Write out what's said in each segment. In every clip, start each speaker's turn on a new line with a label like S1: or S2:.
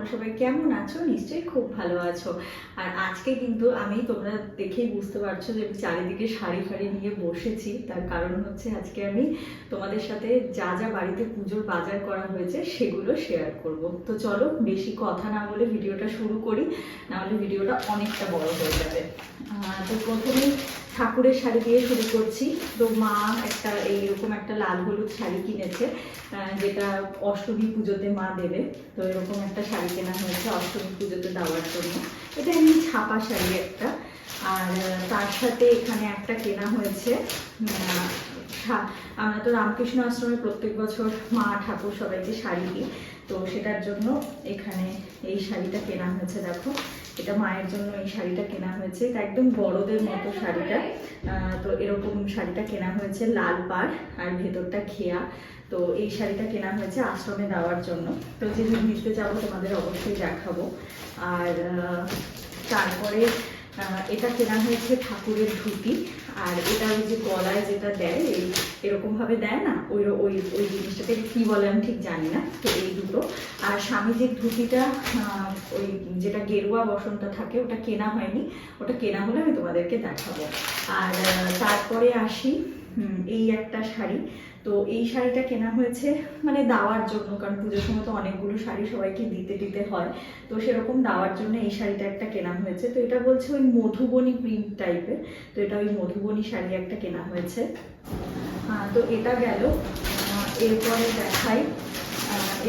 S1: তোমরা সবাই কেমন আছো? নিশ্চয়ই খুব ভালো আছো। আর আজকে কিন্তু আমি তোমরা দেখেই বুঝতে পারছ যে আমি চারিদিকে শাড়ি ফাড়ি নিয়ে বসেছি। তার কারণ হচ্ছে আজকে আমি তোমাদের সাথে যা যা বাড়িতে পুজোর বাজার করা হয়েছে সেগুলো শেয়ার করব। তো চলো বেশি কথা না বলে ভিডিওটা শুরু করি নাহলে ভিডিওটা অনেকটা বড় হয়ে যাবে। তো প্রথমেই ঠাকুরের শাড়ি দিয়ে শুরু করছি। তো মা একটা এইরকম একটা লাল হলুদ শাড়ি কিনেছে যেটা অষ্টমী পুজোতে মা দেবে। তো এরকম একটা শাড়ি কেনা হয়েছে অষ্টমী পুজোতে দেওয়ার জন্য। এটা এমনি ছাপা শাড়ি একটা। আর তার সাথে এখানে একটা কেনা হয়েছে। আমরা তো রামকৃষ্ণ আশ্রমে প্রত্যেক বছর মা, ঠাকুর সবাইকে শাড়ি দিই। তো সেটার জন্য এখানে এই শাড়িটা কেনা হয়েছে, দেখো। এটা মায়ের জন্য এই শাড়িটা কেনা হয়েছে। এটা একদম বড়দের মতো শাড়িটা। তো এরকম শাড়িটা কেনা হয়েছে লাল পাড় আর ভেতরটা খেয়া তো এই শাড়িটা কেনা হয়েছে আশ্রমে দেওয়ার জন্য। তো যেদিন নিতে যাব তোমাদের অবশ্যই দেখাবো। আর তারপরে এটা কেনা হয়েছে ঠাকুরের ধুতি, আর এটা ওই যে গলায় যেটা দেয়, এই এরকমভাবে দেয় না? ওই ওই ওই জিনিসটাকে কী বলে আমি ঠিক জানি না, তো এই দুটো। আর স্বামীজির ধুতিটা ওই যেটা গেরুয়া বসন্ত থাকে, ওটা কেনা হয়নি। ওটা কেনা হলে আমি তোমাদেরকে দেখাবো। আর তারপরে আসি। এই একটা শাড়ি। তো এই শাড়িটা কেনা হয়েছে মানে দেওয়ার জন্য, কারণ পুজোর সময় তো অনেকগুলো শাড়ি সবাইকে দিতে দিতে হয়। তো সেরকম দেওয়ার জন্য এই শাড়িটা একটা কেনা হয়েছে। তো এটা বলছে ওই মধুবনী প্রিন্ট টাইপের। তো এটা ওই মধুবনী শাড়ি একটা কেনা হয়েছে। তো এটা গেল। এরপরে দেখাই।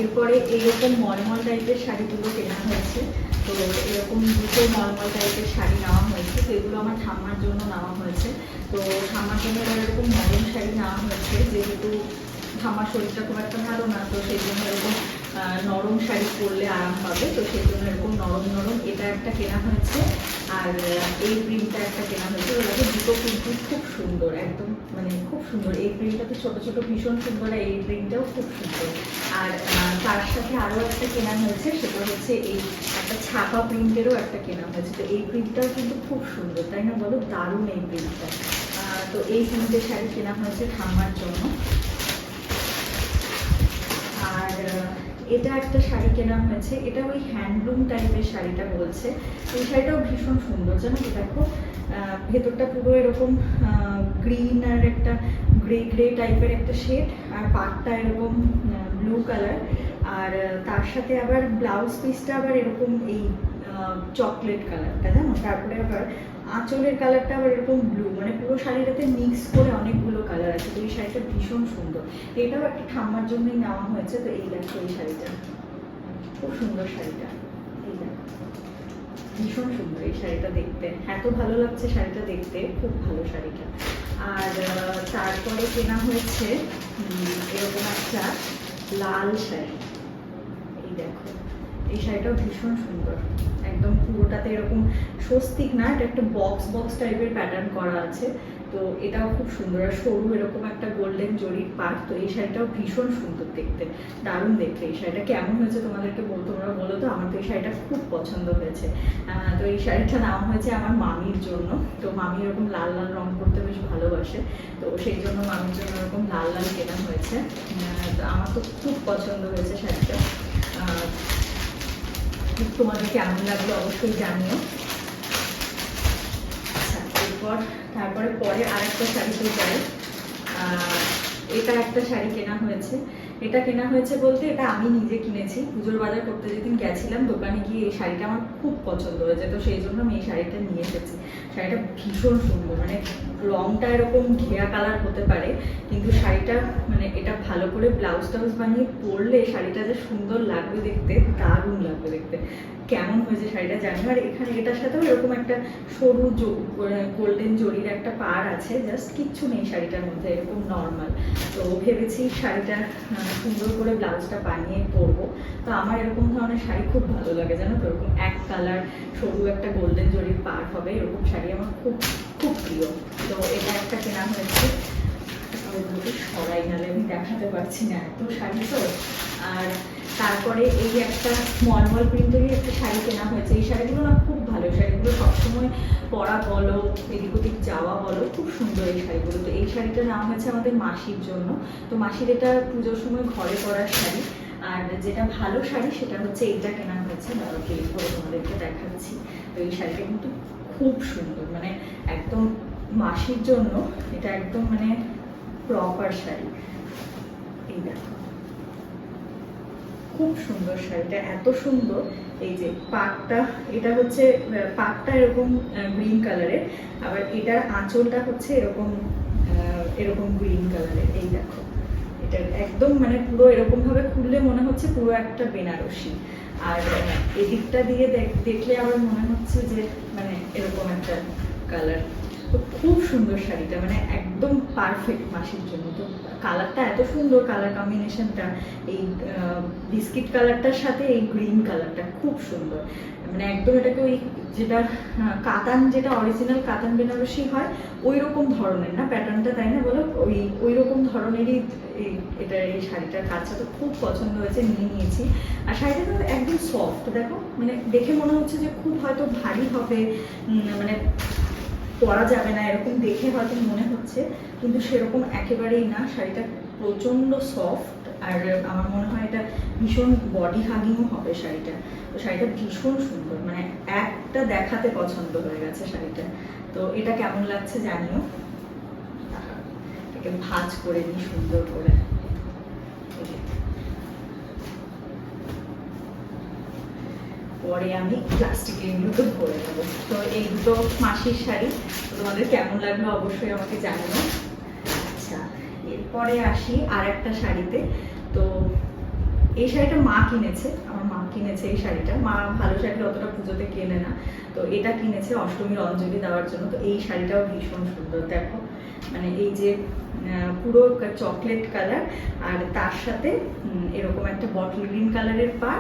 S1: এরপরে এইরকম মলমল টাইপের শাড়িগুলো কেনা হয়েছে। তো এরকম দুটো নর্মাল টাইপের শাড়ি নেওয়া হয়েছে তো এগুলো আমার ঠাম্মার জন্য নেওয়া হয়েছে। তো ঠাম্মার জন্য এবার এরকম নরম শাড়ি নেওয়া হয়েছে, যেহেতু ঠাম্মার শরীরটা খুব একটা ভালো না, তো সেই জন্য এরকম নরম শাড়ি পরলে আরাম পাবে। তো সেই জন্য এরকম নরম নরম এটা একটা কেনা হয়েছে, আর এই প্রিন্টটা একটা কেনা হয়েছে। ওটাকে দুটো প্রিন্টই খুব সুন্দর, একদম মানে খুব সুন্দর। এই প্রিন্টটা তো ছোটো ছোটো ভীষণ সুন্দর, আর এই প্রিন্টটাও খুব সুন্দর। আর তার সাথে আরও একটা কেনা হয়েছে, সেটা হচ্ছে এই একটা ছাপা প্রিন্টেরও একটা কেনা হয়েছে। তো এই প্রিন্টটাও কিন্তু খুব সুন্দর, তাই না বলো? দারুণ এই প্রিন্টটা। তো এই প্রিন্টের শাড়ি কেনা হয়েছে ঠাম্মার জন্য। আর এটা একটা শাড়ি কেনা হয়েছে, এটা ওই হ্যান্ডলুম টাইপের শাড়িটা বলছে। এই শাড়িটাও ভীষণ সুন্দর, জানো তো দেখো? ভেতরটা পুরো এরকম গ্রিন আর একটা গ্রে গ্রে টাইপের একটা শেড আর পাটটা এরকম ব্লু কালার আর তার সাথে আবার ব্লাউজ পিসটা আবার এরকম এই চকলেট কালারটা জানো তারপরে আবার আঁচলের কালারটা আবার এরকম ব্লু মানে পুরো শাড়িটাতে মিক্স করে অনেকগুলো কালার আছে, তো এই শাড়িটা ভীষণ সুন্দর। এটাও একটা ঠাম্মার জন্যই নেওয়া হয়েছে, তো এই দেখো এই শাড়িটা। খুব সুন্দর শাড়িটা, এই দেখো। ভীষণ সুন্দর এই শাড়িটা দেখতে। এত ভালো লাগছে শাড়িটা দেখতে, খুব ভালো শাড়িটা। আর তারপরে কেনা হয়েছে এরকম একটা লাল শাড়ি। এই দেখো, এই শাড়িটাও ভীষণ সুন্দর। একদম পুরোটাতে এরকম স্বস্তিক না, এটা একটা বক্স বক্স টাইপের প্যাটার্ন করা আছে। তো এটাও খুব সুন্দর। আর সরু এরকম একটা গোল্ডেন জরির পাট তো এই শাড়িটাও ভীষণ সুন্দর দেখতে। দারুণ দেখতে। এই শাড়িটা কেমন হয়েছে তোমাদেরকে বল তোমরা বলো তো? আমার তো এই শাড়িটা খুব পছন্দ হয়েছে। তো এই শাড়িটা নেওয়া হয়েছে আমার মামির জন্য। তো মামি এরকম লাল লাল রং করতে বেশ ভালোবাসে তো সেই জন্য মামির জন্য এরকম লাল লাল কেনা হয়েছে। তো আমার তো খুব পছন্দ হয়েছে শাড়িটা। তোমাদের কেমন লাগল অবশ্যই জানিও। আচ্ছা এরপর, তারপরে পরে আরেকটা শাড়িতে যাই এটা একটা শাড়ি কেনা হয়েছে। এটা কেনা হয়েছে বলতে এটা আমি নিজে কিনেছি। পুজোর বাজার করতে যেদিন গেছিলাম, দোকানে গিয়ে এই শাড়িটা আমার খুব পছন্দ হয়েছে। তো সেই জন্য আমি এই শাড়িটা নিয়ে এসেছি। শাড়িটা ভীষণ সুন্দর মানে রংটা এরকম ঘেয়া কালার হতে পারে, কিন্তু শাড়িটা মানে এটা ভালো করে ব্লাউজ টাউজ বানিয়ে পরলে শাড়িটা যে সুন্দর লাগবে দেখতে, দারুণ লাগবে দেখতে। কেমন হয়েছে শাড়িটা জানি আর এখানে এটার সাথেও এরকম একটা সরু গোল্ডেন জরির একটা পার আছে জাস্ট কিচ্ছু নেই শাড়িটার মধ্যে, এরকম নর্মাল তো ভেবেছি শাড়িটা সুন্দর করে ব্লাউজটা বানিয়ে পরবো। তো আমার এরকম ধরনের শাড়ি খুব ভালো লাগে, জানো তো? এরকম এক কালার সরু একটা গোল্ডেন জরির পার হবে, এরকম শাড়ি আমার খুব খুব প্রিয়। তো এটা একটা কেনা হয়েছে। সরাই নালে আমি দেখাতে পারছি না। এত শাড়ি তো। আর তারপরে এই একটা মলমল প্রিন্টেরই একটা শাড়ি কেনা হয়েছে। এই শাড়িগুলো না খুব ভালো। শাড়িগুলো সবসময় পরা বলো, এদিক ওদিক যাওয়া বলো, খুব সুন্দর এই শাড়িগুলো। তো এই শাড়িটা নেওয়া হয়েছে আমাদের মাসির জন্য। তো মাসির এটা পুজোর সময় ঘরে পরার শাড়ি। আর যেটা ভালো শাড়ি সেটা হচ্ছে এইটা কেনা হয়েছে। দাঁড়াও ক্লিক করে তোমাদেরকে দেখাচ্ছি। তো এই শাড়িটা কিন্তু খুব সুন্দর। মানে একদম মাসির জন্য এটা একদম মানে প্রপার শাড়ি। এই দেখো। খুব সুন্দর শাড়িটা, এত সুন্দর। এই যে পাটটা, এটা হচ্ছে পাটটা এরকম গ্রিন কালারের আবার এটার আঁচলটা হচ্ছে এরকম এরকম গ্রিন কালারের এই দেখো, এটা একদম মানে পুরো এরকম ভাবে খুললে মনে হচ্ছে পুরো একটা বেনারসি। আর এদিকটা দিয়ে দেখ- দেখলে আবার মনে হচ্ছে যে মানে এরকম একটা কালার তো খুব সুন্দর শাড়িটা মানে একদম পারফেক্ট মাসির জন্য। তো কালারটা এত সুন্দর কালার কম্বিনেশনটা এই বিস্কিট কালারটার সাথে এই গ্রিন কালারটা খুব সুন্দর। মানে একদম এটাকে ওই যেটা কাতান, যেটা অরিজিনাল কাতান বেনারসি হয় ওই রকম ধরনের না? প্যাটার্নটা তাই না বলো? ওই ওই রকম ধরনেরই এটা, এই শাড়িটার কাজটা তো খুব পছন্দ হয়েছে, নিয়ে নিয়েছি। আর শাড়িটা তো একদম সফট দেখো মানে দেখে মনে হচ্ছে যে খুব হয়তো ভারী হবে মানে পরা যাবে না, এরকম দেখে হয়তো মনে হচ্ছে, কিন্তু সেরকম একেবারেই না। শাড়িটা প্রচণ্ড সফট আর আমার মনে হয় এটা ভীষণ বডি হাগিংও হবে শাড়িটা। তো শাড়িটা ভীষণ সুন্দর মানে একটা দেখাতে পছন্দ হয়ে গেছে শাড়িটা। তো এটা কেমন লাগছে জানিও? এটাকে ভাঁজ করে নিই সুন্দর করে এই যে। পরে আমি প্লাস্টিকের এগুলোকে ভরে নেব। তো এই দুটো মাসির শাড়ি তোমাদের কেমন লাগল অবশ্যই আমাকে জানিও। আচ্ছা এরপরে আসি আর একটা শাড়িতে। তো এই শাড়িটা মা কিনেছে, আমার মা কিনেছে এই শাড়িটা। মা ভালো শাড়ি অতটা পুজোতে কেনে না। তো এটা কিনেছে অষ্টমীর অঞ্জলি দেওয়ার জন্য। তো এই শাড়িটাও ভীষণ সুন্দর। দেখো মানে এই যে পুরো চকলেট কালার আর তার সাথে এরকম একটা বটল গ্রিন কালারের পার,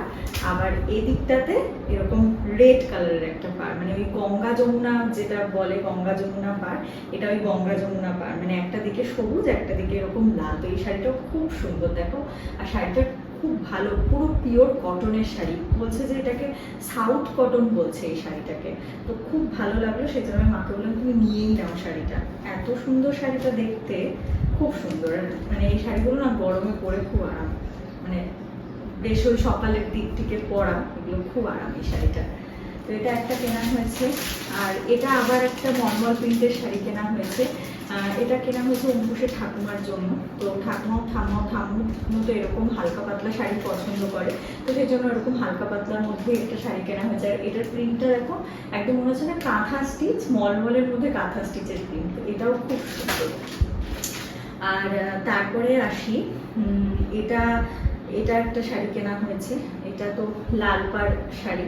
S1: আবার এদিকটাতে এরকম রেড কালারের একটা পার মানে ওই গঙ্গা যমুনা যেটা বলে গঙ্গা যমুনা পার, এটা ওই গঙ্গা যমুনা পার মানে একটা দিকে সবুজ, একটা দিকে এরকম লাল, তো এই শাড়িটাও খুব সুন্দর, দেখো, আর শাড়িটা খুব ভালো, পুরো পিওর কটনের শাড়ি, বলছে যে এটাকে সাউথ কটন বলছে এই শাড়িটাকে, তো খুব ভালো লাগল, সেই জন্য আমি মাকে বললাম, তুমি নিয়েই নাও শাড়িটা। এত সুন্দর শাড়িটা দেখতে খুব সুন্দর। মানে এই শাড়িগুলো না গরমে পরে খুব আরাম। মানে বেশ ওই সকালের দিক থেকে পরা, এগুলো খুব আরাম এই শাড়িটা। তো এটা একটা কেনা হয়েছে। আর এটা আবার একটা মলমল প্রিন্টের শাড়ি কেনা হয়েছে। এটা কেনা হয়েছে অঙ্কুশের ঠাকুমার জন্য। তো ঠাকুমাও ঠাম্মাও ঠাম্মু তো এরকম হালকা পাতলা শাড়ি পছন্দ করে। তো সেই জন্য এরকম হালকা পাতলার মধ্যে একটা শাড়ি কেনা হয়েছে। আর এটার প্রিন্টটা দেখো, একদম মনে হচ্ছে না কাঁথা স্টিচ মলমলের মধ্যে কাঁথা স্টিচের প্রিন্ট এটাও খুব সুন্দর। আর তারপরে আসি এটা এটা একটা শাড়ি কেনা হয়েছে। এটা তো লাল পাড় শাড়ি।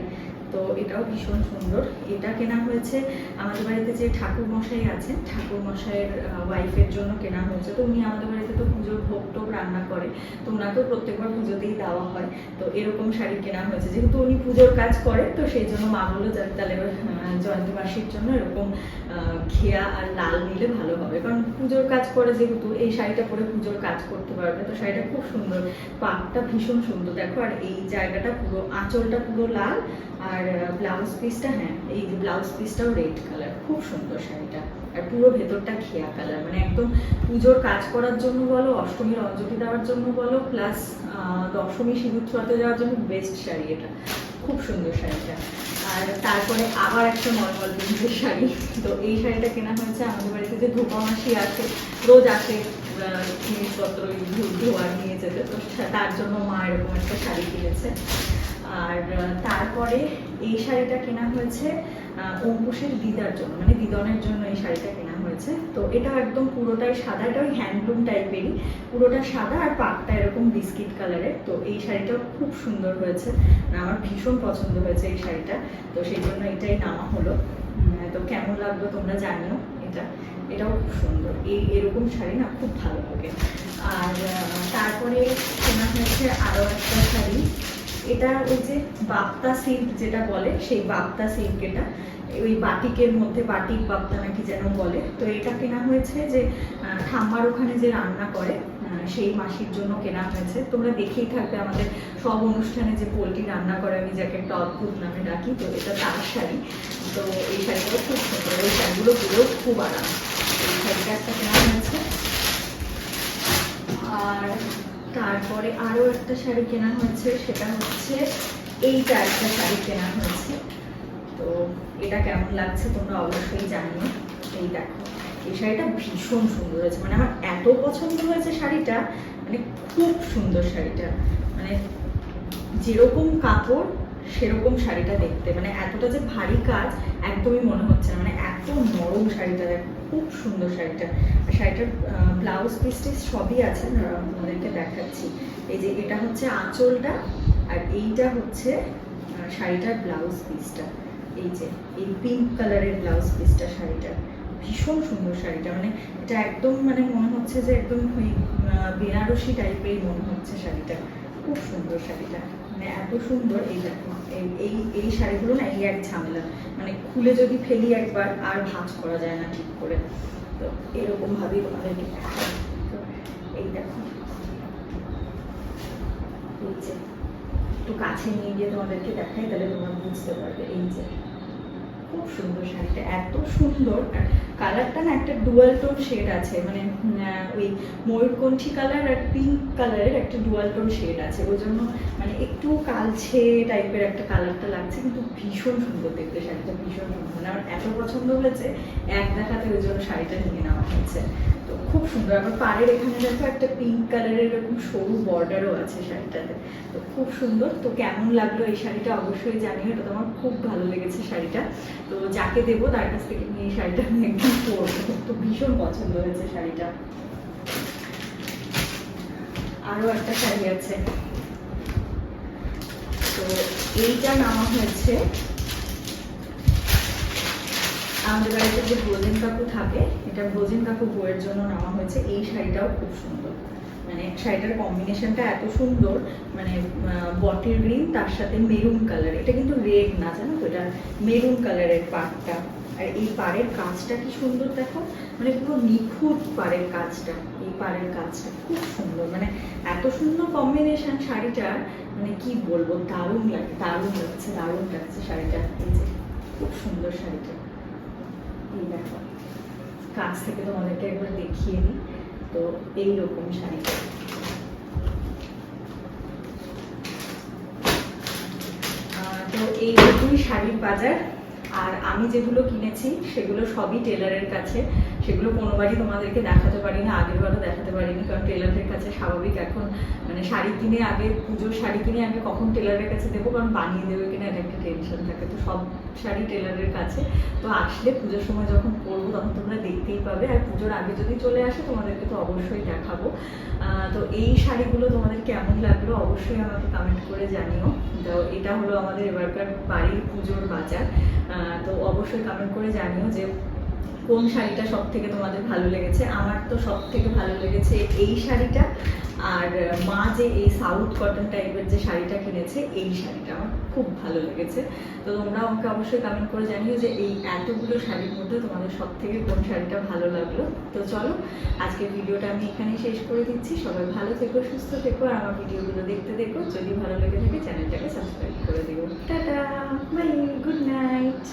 S1: তো এটাও ভীষণ সুন্দর। এটা কেনা হয়েছে আমাদের বাড়িতে যে ঠাকুর মশাই আছেন ঠাকুর মশাইয়ের ওয়াইফের জন্য কেনা হয়েছে। তো উনি আমাদের বাড়িতে তো পুজোর ভোগ টোগ রান্না করে। তো ওনাকেও প্রত্যেকবার পুজোতেই দেওয়া হয়। তো এরকম শাড়ি কেনা হয়েছে। যেহেতু উনি পুজোর কাজ করে তো সেই জন্য মা বলল যাতে তাহলে এবার, আহ, জয়ন্তী মাসির জন্য এরকম ঘিয়া আর লাল নিলে ভালো হবে। কারণ পুজোর কাজ করে যেহেতু এই শাড়িটা পরে পুজোর কাজ করতে পারবে। তো শাড়িটা খুব সুন্দর। পাটটা ভীষণ সুন্দর। দেখো আর এই জায়গাটা পুরো আঁচলটা পুরো লাল আর ব্লাউজ পিসটা হ্যাঁ এই ব্লাউজ পিসটাও রেড কালার খুব সুন্দর শাড়িটা। আর পুরো ভেতরটা ঘিয়া কালার মানে একদম পুজোর কাজ করার জন্য বলো, অষ্টমীর অঞ্জলি দেওয়ার জন্য বলো প্লাস দশমী সিঁদুর ছোঁয়াতে যাওয়ার জন্য বেস্ট শাড়ি এটা। খুব সুন্দর শাড়িটা। আর তারপরে আবার একটা নর্মাল প্রিন্টের শাড়ি। তো এই শাড়িটা কেনা হয়েছে আমাদের বাড়িতে যে ধোপা মাসি আছে রোজ আসে জিনিসপত্র, ধোয়া নিয়ে যেতে। তো তার জন্য মা এরকম একটা শাড়ি কিনেছে। আর তারপরে এই শাড়িটা কেনা হয়েছে অঙ্কুশের দিদার জন্য মানে দিদনের জন্য এই শাড়িটা কেনা হয়েছে। তো এটা একদম পুরোটাই সাদা, এটা ওই হ্যান্ডলুম টাইপেরই, পুরোটা সাদা আর পাকটা এরকম বিস্কিট কালারের। তো এই শাড়িটাও খুব সুন্দর হয়েছে আমার ভীষণ পছন্দ হয়েছে এই শাড়িটা, তো সেই জন্য এটাই নেওয়া হলো। তো কেমন লাগল তোমরা জানিও এটা, এটাও খুব সুন্দর, এই এরকম শাড়ি না খুব ভালো লাগে। আর তারপরে কেনা হয়েছে আরও একটা শাড়ি এটা ওই যে বাপ্তা সিল্ক যেটা বলে, সেই বাপ্তা সিল্ক এটা। ওই বাটিকের মধ্যে বাটিক বাপ্তা নাকি যেন বলে। তো এটা কেনা হয়েছে যে ঠাম্মার ওখানে যে রান্না করে সেই মাসির জন্য কেনা হয়েছে। তোমরা দেখেই থাকবে আমাদের সব অনুষ্ঠানে যে পোলট্রি রান্না করে, আমি যাকে একটা অদ্ভুত নামে ডাকি, তো এটা তার শাড়ি। তো এই শাড়িগুলো খুব সুন্দর এই শাড়িগুলো পুরো খুব আরাম। এই শাড়িটা একটা কেনা হয়েছে। আর তারপরে আরও একটা শাড়ি কেনা হয়েছে, সেটা হচ্ছে এইটা একটা শাড়ি কেনা হয়েছে। তো এটা কেমন লাগছে তোমরা অবশ্যই জানিও। এই দেখো, এই শাড়িটা ভীষণ সুন্দর হয়েছে। মানে আমার এত পছন্দ হয়েছে শাড়িটা মানে খুব সুন্দর শাড়িটা। মানে যেরকম কাপড় সেরকম শাড়িটা দেখতে। মানে এতটা যে ভারী কাজ একদমই মনে হচ্ছে না। মানে এত নরম শাড়িটা দেখো খুব সুন্দর শাড়িটা। আর শাড়িটার ব্লাউজ পিস টিস সবই আছে দাঁড়াও, দেখাচ্ছি। এই যে এটা হচ্ছে আঁচলটা আর এইটা হচ্ছে শাড়িটার ব্লাউজ পিসটা এই যে এই পিঙ্ক কালারের ব্লাউজ পিসটা শাড়িটা। ভীষণ সুন্দর শাড়িটা। মানে এটা একদম মানে মনে হচ্ছে যে একদম ওই বেনারসি টাইপেরই মনে হচ্ছে শাড়িটা। খুব সুন্দর শাড়িটা। মানে এত সুন্দর এই দেখো, এই- এই শাড়িগুলো না এই এক ঝামেলা। মানে খুলে যদি ফেলি একবার, আর ভাঁজ করা যায় না ঠিক করে। তো এরকম ভাবেই তোমাদেরকে তো এই দেখো। এই যে, একটু কাছে নিয়ে গিয়ে তোমাদেরকে দেখাই, তাহলে তোমরা বুঝতে পারবে। এই যে খুব সুন্দর শাড়িটা, এত সুন্দর। কালারটা না একটা ডুয়াল টোন শেড আছে মানে ওই ময়ূরকণ্ঠী কালার আর পিঙ্ক কালারের একটা ডুয়াল টোন শেড আছে। ওই জন্য মানে একটু কালছে টাইপের একটা কালারটা লাগছে, কিন্তু ভীষণ সুন্দর দেখতে শাড়িটা, ভীষণ সুন্দর। মানে আমার এত পছন্দ হয়েছে, এক দেখাতে ওই জন্য শাড়িটা নিয়ে নেওয়া হয়েছে। খুব সুন্দর। আবার পাড়ের এখানে দেখো একটা পিঙ্ক কালারের এরকম সরু বর্ডারও আছে শাড়িটাতে। তো খুব সুন্দর। তো কেমন লাগল এই শাড়িটা অবশ্যই জানিও। এটা তো আমার খুব ভালো লেগেছে শাড়িটা। তো যাকে দেবো তার কাছ থেকে নিয়ে এই শাড়িটা আমি একদম পরবো। তো ভীষণ পছন্দ হয়েছে শাড়িটা। আরও একটা শাড়ি আছে। তো এইটা নেওয়া হয়েছে আমাদের বাড়িতে যে ব্রোজেন কাকু থাকে, এটা ব্রোজেন কাকু বইয়ের জন্য নেওয়া হয়েছে। এই শাড়িটাও খুব সুন্দর। মানে শাড়িটার কম্বিনেশনটা এত সুন্দর মানে বটিল গ্রিন তার সাথে মেরুন কালার এটা কিন্তু রেড না, জানো তো? এটা মেরুন কালারের পাড়টা। আর এই পাড়ের কাজটা কি সুন্দর দেখো? মানে পুরো নিখুঁত পাড়ের কাজটা। এই পাড়ের কাজটা খুব সুন্দর। মানে এত সুন্দর কম্বিনেশন শাড়িটার মানে কি বলব? দারুণ লাগে, দারুণ লাগছে দারুণ লাগছে শাড়িটা। এই যে, খুব সুন্দর শাড়িটা। দেখো, কাছ থেকে তোমাদেরকে একবার দেখিয়ে নিই। তো এইরকম শাড়িটা তো শাড়ির বাজার। আর আমি যেগুলো কিনেছি, সেগুলো সবই টেলারের কাছে। সেগুলো কোনোবারই তোমাদেরকে দেখাতে পারি না, আগের বারও দেখাতে পারিনি কারণ টেলারের কাছে স্বাভাবিক এখন মানে শাড়ি কিনে আগে, পুজোর শাড়ি কিনে আগে কখন টেলারের কাছে দেবো? কারণ বানিয়ে দেবে কিনা এটা একটা টেনশন থাকে। তো সব শাড়ি টেলারের কাছে। তো আসলে পুজোর সময় যখন পরবো তখন তোমরা দেখতেই পাবে। আর পুজোর আগে যদি চলে আসে, তোমাদেরকে তো অবশ্যই দেখাবো। তো এই শাড়িগুলো তোমাদের কেমন লাগল অবশ্যই আমাকে কমেন্ট করে জানিও। তো এটা হলো আমাদের এবারকার বাড়ির পুজোর বাজার। তো অবশ্যই কমেন্ট করে জানিও যে কোন শাড়িটা সব থেকে তোমাদের ভালো লেগেছে? আমার তো সব থেকে ভালো লেগেছে এই শাড়িটা। আর মা যে এই সাউথ কটন টাইপের যে শাড়িটা কিনেছে, এই শাড়িটা আমার খুব ভালো লেগেছে। তো তোমরা আমাকে অবশ্যই কমেন্ট করে জানিও যে এই এতগুলো শাড়ির মধ্যে তোমাদের সব থেকে কোন শাড়িটা ভালো লাগল। তো চলো, আজকের ভিডিওটা আমি এখানেই শেষ করে দিচ্ছি। সবাই ভালো থেকো, সুস্থ থেকো, আর আমার ভিডিওগুলো দেখতে দেখো। যদি ভালো লেগে থাকে, চ্যানেলটাকে সাবস্ক্রাইব করে দিও। টাটা! Bye good night